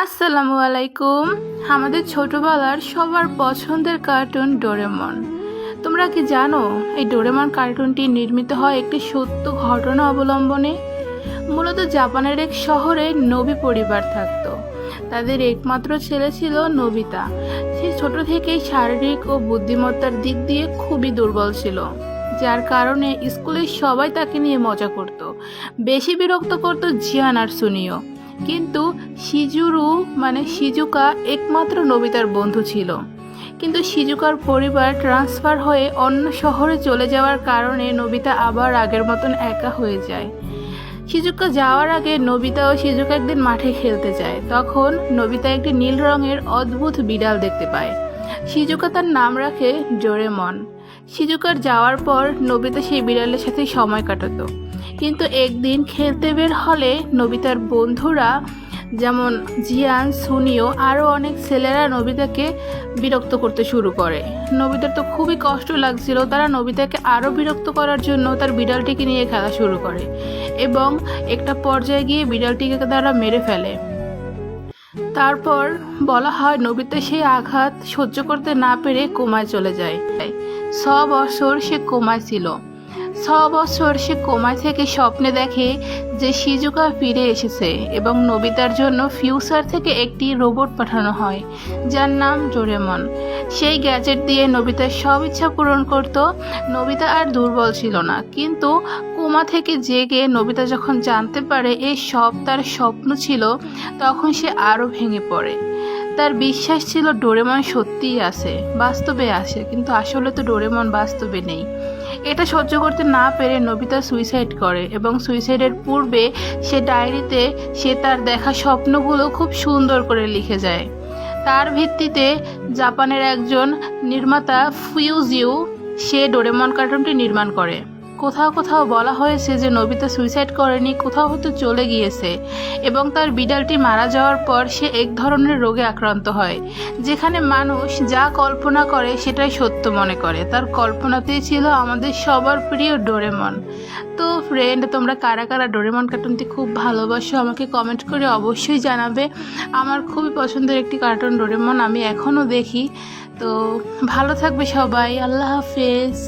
আসসালামু আলাইকুম। আমাদের ছোটবেলার সবার পছন্দের কার্টুন ডোরেমন। তোমরা কি জানো, এই ডোরেমন কার্টুনটি নির্মিত হয় একটি সত্য ঘটনা অবলম্বনে? মূলত জাপানের এক শহরে নবী পরিবার থাকতো। তাদের একমাত্র ছেলে ছিল নবিতা। সে ছোট থেকেই শারীরিক ও বুদ্ধিমত্তার দিক দিয়ে খুবই দুর্বল ছিল। যার কারণে স্কুলের সবাই তাকে নিয়ে মজা করত। বেশি বিরক্ত করত জিয়ান আর সুনিও। কিন্তু সিজুরু মানে সিজুকা একমাত্র নবিতার বন্ধু ছিল। কিন্তু সিজুকার পরিবার ট্রান্সফার হয়ে অন্য শহরে চলে যাওয়ার কারণে নবিতা আবার আগের মতন একা হয়ে যায়। সিজুকা যাওয়ার আগে নবিতা ও সিজুকা একদিন মাঠে খেলতে যায়। তখন নবিতা একটি নীল রঙের অদ্ভুত বিড়াল দেখতে পায়। সিজুকা তার নাম রাখে ডোরেমন। সিজুকার যাওয়ার পর নবিতা সেই বিড়ালের সাথে সময় কাটাতো। কিন্তু একদিন খেলতে বের হলে নবিতার বন্ধুরা যেমন জিয়ান, সুনিও, আরও অনেক ছেলেরা নবিতাকে বিরক্ত করতে শুরু করে। নবিতার তো খুবই কষ্ট লাগছিল, তারা নবিতাকে আরও বিরক্ত করার জন্য তার বিড়ালটিকে নিয়ে খেলা শুরু করে এবং একটা পর্যায়ে গিয়ে বিড়ালটিকে তারা মেরে ফেলে। তারপর বলা হয় নবিতা সেই আঘাত সহ্য করতে না পেরে কোমায় চলে যায়। ছ বছর সে কোমায় ছিল। ছ বছর সে কোমায় থেকে স্বপ্নে দেখে যে সিজুকা ফিরে এসেছে এবং নবিতার জন্য ফিউচার থেকে একটি রোবট পাঠানো হয়, যার নাম ডোরেমন। সেই গ্যাজেট দিয়ে নবিতার সব ইচ্ছা পূরণ করত। নবিতা আর দুর্বল ছিল না, কিন্তু কোমা থেকে জেগে নবিতা যখন জানতে পারে এই সব তার স্বপ্ন ছিল, তখন সে আরও ভেঙে পড়ে। তার বিশ্বাস ছিল ডোরেমন সত্যিই আছে, বাস্তবে আসে কিন্তু আসলে তো ডোরেমন বাস্তবে নেই। এটা সহ্য করতে না পেরে নবিতা সুইসাইড করে এবং সুইসাইডের পূর্বে সে ডায়েরিতে সে তার দেখা স্বপ্নগুলো খুব সুন্দর করে লিখে যায়। তার ভিত্তিতে জাপানের একজন নির্মাতা ফিউজিউ সে ডোরেমন কার্টুনটি নির্মাণ করে। কোথাও কোথাও বলা হয়েছে যে নবিতা সুইসাইড করেনি, কোথাও হয়তো চলে গিয়েছে। এবং তার বিড়ালটি মারা যাওয়ার পর সে এক ধরনের রোগে আক্রান্ত হয়, যেখানে মানুষ যা কল্পনা করে সেটাই সত্য মনে করে। তার কল্পনাতেই ছিল আমাদের সবার প্রিয় ডোরেমন। তো ফ্রেন্ড তোমরা কারা কারা ডোরেমন কার্টুনটি খুব ভালোবাসো আমাকে কমেন্ট করে অবশ্যই জানাবে। আমার খুবই পছন্দের একটি কার্টুন ডোরেমন আমি এখনও দেখি। তো ভালো থাকবে সবাই, আল্লাহ হাফেজ।